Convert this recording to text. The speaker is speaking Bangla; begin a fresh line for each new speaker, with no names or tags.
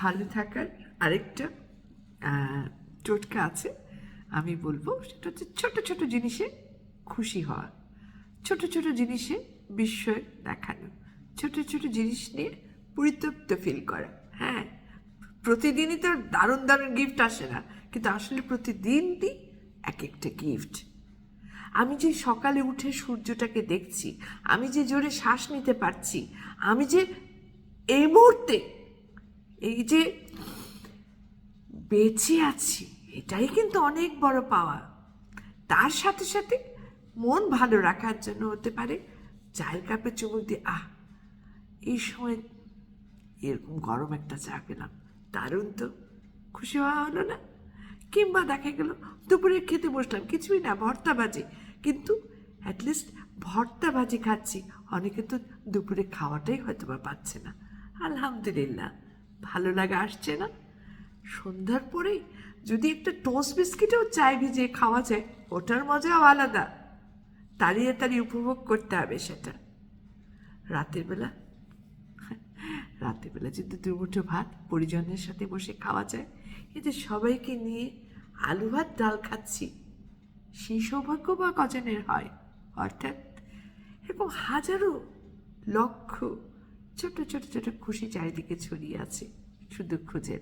ভালো থাকার আরেকটা টোটকা আছে। আমি বলব সেটা হচ্ছে ছোটো ছোটো জিনিসে খুশি হওয়া। ছোট ছোট জিনিসে বিস্ময় দেখানো। ছোট ছোট জিনিস নিয়ে পরিতৃপ্ত ফিল করা। হ্যাঁ প্রতিদিনই তো দারুণ দারুণ গিফট আসে না, কিন্তু আসলে প্রতিদিনই এক একটা গিফট আমি যে সকালে উঠে সূর্যটাকে দেখছি, আমি যে জোরে শ্বাস নিতে পারছি, আমি যে এই মুহূর্তে এই যে বেঁচে আছি, এটাই কিন্তু অনেক বড় পাওয়া তার সাথে সাথে মন ভালো রাখার জন্য হতে পারে চায়ের কাপে চুমুক দিয়ে, আহ, এই সময় এরকম গরম একটা চা পেলাম, দারুণ তো, খুশি হওয়া হলো না? কিংবা দেখা গেল দুপুরে খেতে বসলাম, কিছুই না, ভর্তা ভাজি। কিন্তু অ্যাটলিস্ট ভর্তা ভাজি খাচ্ছি, অনেকে তো দুপুরে খাওয়াটাই হয়তো বা পাচ্ছে না। আলহামদুলিল্লাহ। ভালো লাগা আসছে না। সন্ধ্যার পরেই যদি একটা টোস্ট বিস্কিটও চায় ভিজিয়ে খাওয়া যায়, ওটার মজাও আলাদা। তাড়িয়ে তাড়িয়ে উপভোগ করতে হবে সেটা। রাতের বেলা রাতের বেলা যদি দুমুঠো ভাত পরিজনের সাথে বসে খাওয়া যায় এতে সবাইকে নিয়ে আলু ভাত, ডাল খাচ্ছি, সেই সৌভাগ্য বা কজনের হয়? অর্থাৎ এরকম হাজারো লক্ষ ছোট ছোট ছোট খুশি চারিদিকে ছড়িয়ে আছে শুধু খুঁজে।